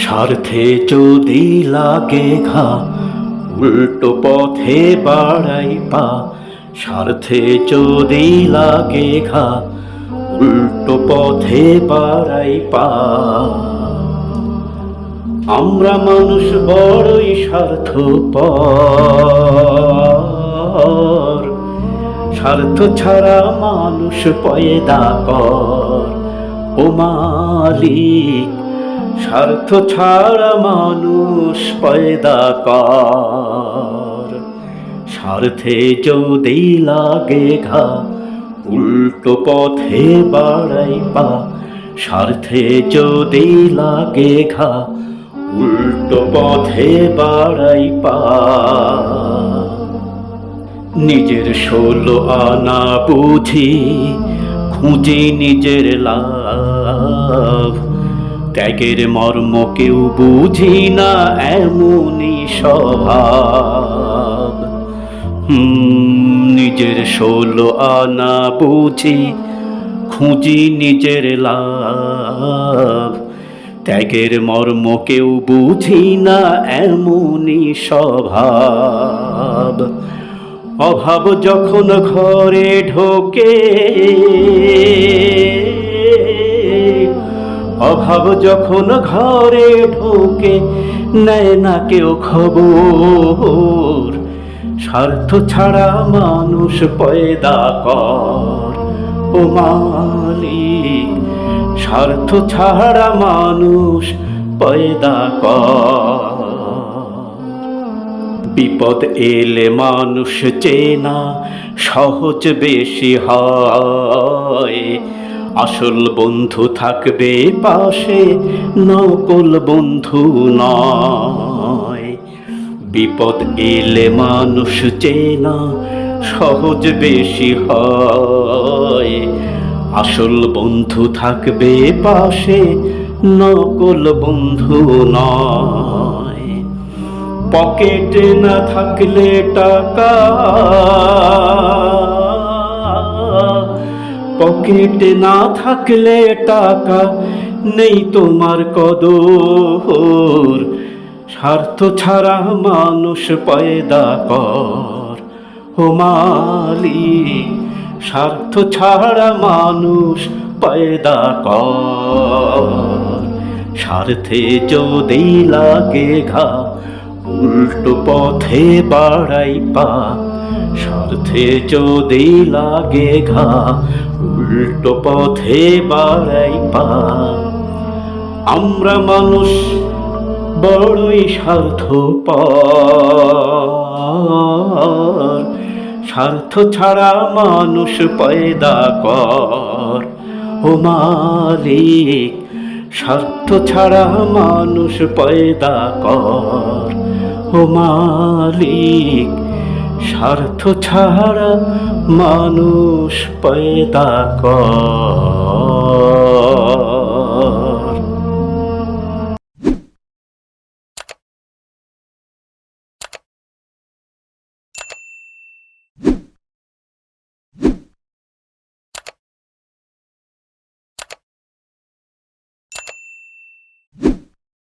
স্বার্থে যদি লাগে ঘা, উল্টো পথে বাড়াই পা। স্বার্থে যদি লাগে ঘা, উল্টো পথে বাড়াই পা। আমরা মানুষ বড়ই স্বার্থ স্বার্থ ছাড়া মানুষ পয়দা কর। ও মালিক স্বার্থ ছাড়া মানুষ পয়দা কর। স্বার্থে যদি লাগে ঘা, উল্টো পথে বাড়াই পা। স্বার্থে যদি লাগে ঘা, উল্টো পথে বাড়াই পা। নিজের ষোলো আনা বুঝি, খুঁজি নিজের লাভ ত্যাগের মর্ম কেউ বুঝি না এমনই স্বভাব। নিজের ষোলো আনা বুঝি, খুঁজি নিজের লাভ। ত্যাগের মর্ম কেউ বুঝি না এমনই স্বভাব। অভাব যখন ঘরে ঢোকে অভাব যখন ঘরে ঢোকে, নেয় না কেউ খবর। স্বার্থ ছাড়া মানুষ পয়দা কর। ও মালিক, স্বার্থ ছাড়া মানুষ পয়দা কর। বিপদ এলে মানুষ চেনা, সহজ বেশি হয়। আসল বন্ধু থাকবে পাশে, নকল বন্ধু নয়। বিপদ এলে মানুষ চেনা, সহজ বেশি হয়। আসল বন্ধু থাকবে পাশে, নকল বন্ধু নয়। পকেটে না থাকলে টাকা পকেটে না থাকলে টাকা নেই তোমার কদর। স্বার্থ ছাড়া মানুষ পয়দা কর। ও স্বার্থ ছাড়া মানুষ পয়দা কর। স্বার্থে যদি লাগে ঘা, উল্টো পথে বাড়াই পা স্বার্থে যদি লাগে ঘা, উল্টো পথে বাড়াই পা। আমরা মানুষ বড়ই স্বার্থ স্বার্থ ছাড়া মানুষ পয়দা কর। ও মালিক, স্বার্থ ছাড়া মানুষ পয়দা কর। ও মালিক স্বার্থ ছাড়া মানুষ পয়দা কর।